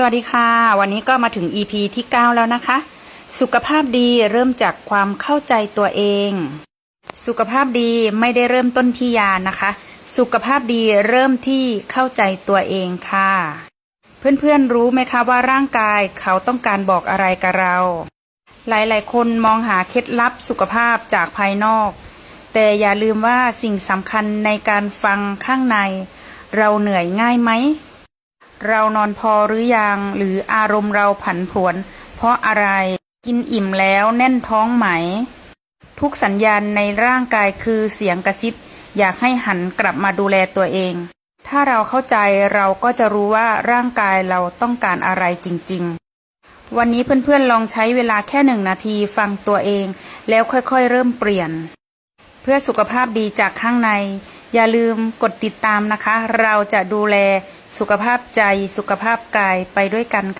สวัสดีค่ะ วันนี้ก็มาถึง EP ที่ 9 แล้วนะคะ สุขภาพดีเริ่มจากความเข้าใจตัวเอง สุขภาพดีไม่ได้เริ่มต้นที่ยานะคะ สุขภาพดีเริ่มที่เข้าใจตัวเองค่ะ เพื่อนๆรู้ไหมคะว่าร่างกายเขาต้องการบอกอะไรกับเรา หลายๆ คนมองหาเคล็ดลับสุขภาพจากภายนอก แต่อย่าลืมว่าสิ่งสำคัญในการฟังข้างใน เราเหนื่อยง่ายไหม เรานอนพอหรือยัง หรืออารมณ์เราผันผวน เพราะอะไรกินอิ่มแล้วแน่นท้องไหม ทุกสัญญาณในร่างกายคือเสียงกระซิบ อยากให้หันกลับมาดูแลตัวเอง ถ้าเราเข้าใจเราก็จะรู้ว่าร่างกายเราต้องการอะไรจริง ๆ วันนี้เพื่อนๆลองใช้เวลาแค่หนึ่งนาทีฟังตัวเอง แล้วค่อยๆเริ่มเปลี่ยน เพื่อสุขภาพดีจากข้างใน อย่าลืมกดติดตามนะคะ เราจะดูแล สุขภาพใจสุขภาพกายไปด้วยกันค่ะ